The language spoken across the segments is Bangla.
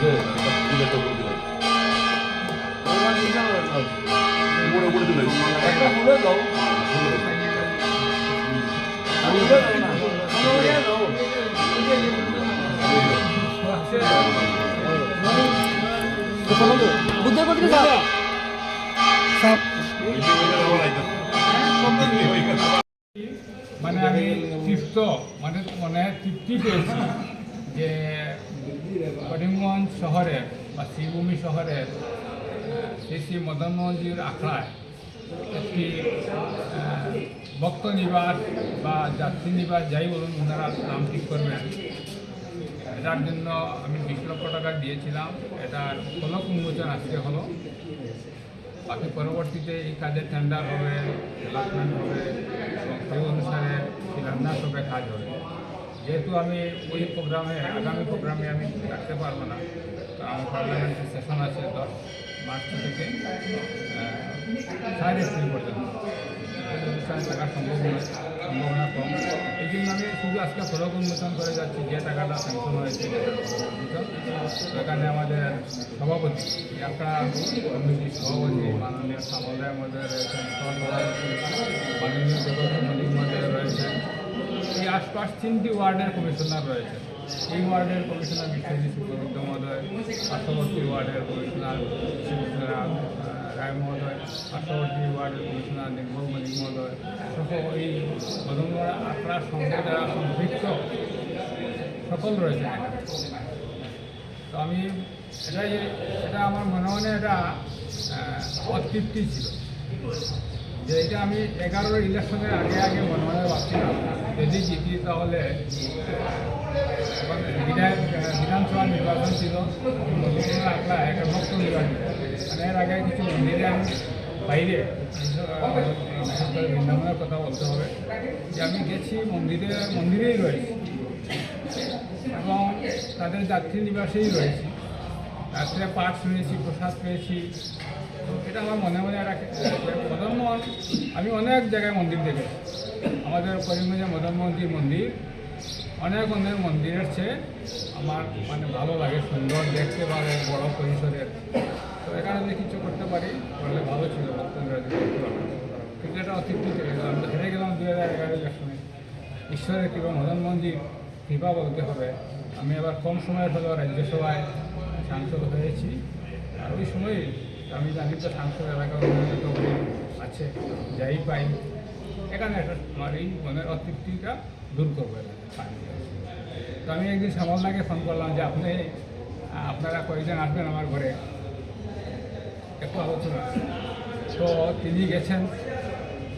মিশন রত্ন দাসকে সংসদ মিশন রত্ন দাসকে বুদ্ধ কত সাপ। সাপ। মানে আমি তৃপ্ত মানে মনে তৃপ্তি পেয়েছি যে করিমগঞ্জ শহরের বা শ্রীভূমি শহরের শ্রী শ্রী মদন মোহনজির আখড়ায় একটি ভক্ত নিবাস বা যাত্রী নিবাস, যাই বলুন ওনারা নাম ঠিক করবেন। এটার জন্য আমি বিশ লক্ষ টাকা দিয়েছিলাম। এটার ফলক উন্মোচন আজকে হলো। বাকি পরবর্তীতে এই কাজের টেন্ডার হবে ডেভেলপমেন্ট হবে, এবং সেই অনুসারে শিলান্যাস হবে, কাজ হবে। যেহেতু আমি ওই প্রোগ্রামে, আগামী প্রোগ্রামে আমি রাখতে পারব না, তো আমার পার্লামেন্টের সেশন আছে দশ মার্চ থেকে সাড়ে এপ্রিল পর্যন্ত। এই অনুষ্ঠানে থাকার সম্ভাবনা কম। এই জন্য আমি শুধু আজকে ফলক উন্মোচন করে যাচ্ছি, যে টাকাটা স্যাংশন হয়েছে সেখানে আমাদের সভাপতি একটা কমিটির সভাপতি, মাননীয় সামলদার মধ্যে রয়েছেন মাননীয় মল্লিক মধ্যে রয়েছেন তিনটি ওয়ার্ডের কমিশনার রয়েছে। এই ওয়ার্ডের কমিশনার বিশ্বজিৎ সুব্রমণ্য মহোদয়, পার্শ্ববর্তী ওয়ার্ডের কমিশনার রায় মহোদয়, পার্শ্ববর্তী ওয়ার্ডের কমিশনার নির্মল মল্লিক মহোদয় সহ এই মদনগড় আখড়ার সঙ্গে যারা সম্পৃক্ত, সকল রয়েছে তো আমি এটাই, এটা আমার মনে মনে এটা অতৃপ্তি ছিল। যে এটা আমি এগারোর ইলেকশনের আগে আগে মনে মনে ভাবছিলাম। তাহলে বিধায়ক বিধানসভা নির্বাচন ছিল একটা ভক্ত নির্বাচন মানে এর আগে কিছু মন্দিরে আমি বাইরে বৃন্দাবনের কথা বলতে হবে যে আমি গেছি মন্দিরে মন্দিরেই রয়েছি এবং তাদের যাত্রী নিবাসেই রয়েছি রাত্রে পাঠ শুনেছি, প্রসাদ পেয়েছি। তো এটা আমার মনে মনে রাখে মদন মোহন আমি অনেক জায়গায় মন্দির দেখেছি। আমাদের করিমগঞ্জে মদন মোহনজির মন্দির, অনেক অনেক মন্দিরের চেয়ে আমার মানে ভালো লাগে, সুন্দর দেখতে পারে, বড় পরিসরের। তো এখানে যদি কিছু করতে পারি তাহলে ভালো ছিল। কিন্তু এটা অতিথি থেকে গেলাম হেরে গেলাম দু হাজার এগারো ইলেকশনে ঈশ্বরের কৃপা, মদন মোহনজির কৃপা বলতে হবে। আমি আবার কম সময়ের হলেও রাজ্যসভায়। সাংসদ হয়েছি। আর ওই সময় আমি জানি তো সাংসদ এলাকা আছে, যাই পাই। এখানে একটা আমার এই মনের অতৃপ্তিটা দূর করব। তো আমি একদিন শ্যামলদাকে ফোন করলাম যে, আপনি, আপনারা কয়েকজন আসবেন আমার ঘরে? একটু আলোচনা। তো তিনি গেছেন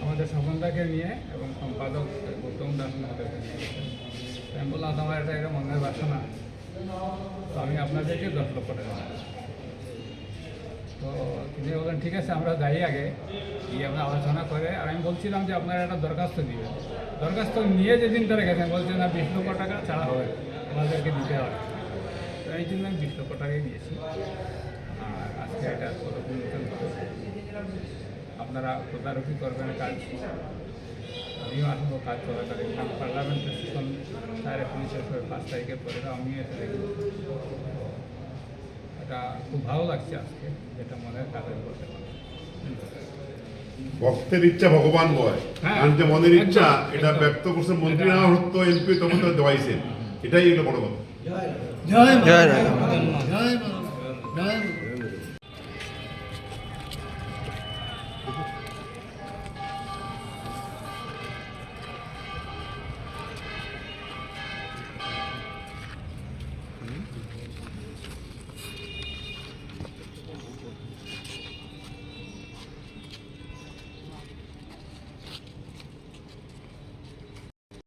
আমাদের স্বপনদাকে নিয়ে এবং সম্পাদক গৌতম দাস মহোদয়কে নিয়ে আমি বললাম আমার এটা এটা মনের বাসনা। তো আমি আপনাদেরকে দশ লক্ষ টাকা তো তিনি বললেন, ঠিক আছে, আমরা যাই আগে। গিয়ে আমরা আলোচনা করে, আর আমি বলছিলাম যে আপনারা একটা দরখাস্ত দিবেন। দরখাস্ত নিয়ে যেদিন তারা গেছেন, বলছেন, না, বিশ লক্ষ টাকা ছাড়া হবে, আমাদেরকে দিতে হবে। তো এই জন্য আমি বিশ লক্ষ টাকাই দিয়েছি। আর আজকে এটা আপনারা তদারকি করবেন কাজ। আমিও আসব কাজ চলাকালীন কারণ পার্লামেন্টের সেশন চার এপ্রিল শেষ হয়ে পাঁচ তারিখের পরে তো আমিও এসে দেখব। এটা খুব ভালো লাগছে আজকে যেটা মনের কাজে করতে পারলাম ভক্তের ইচ্ছা ভগবান বয় হ্যাঁ, কারণ যে মনের ইচ্ছা এটা ব্যক্ত করছে মন্ত্রী এটা- না হতো এমপি তখন তো দেওয়াইছেন এটাই হলো বড় কথা। জয় জয় জয়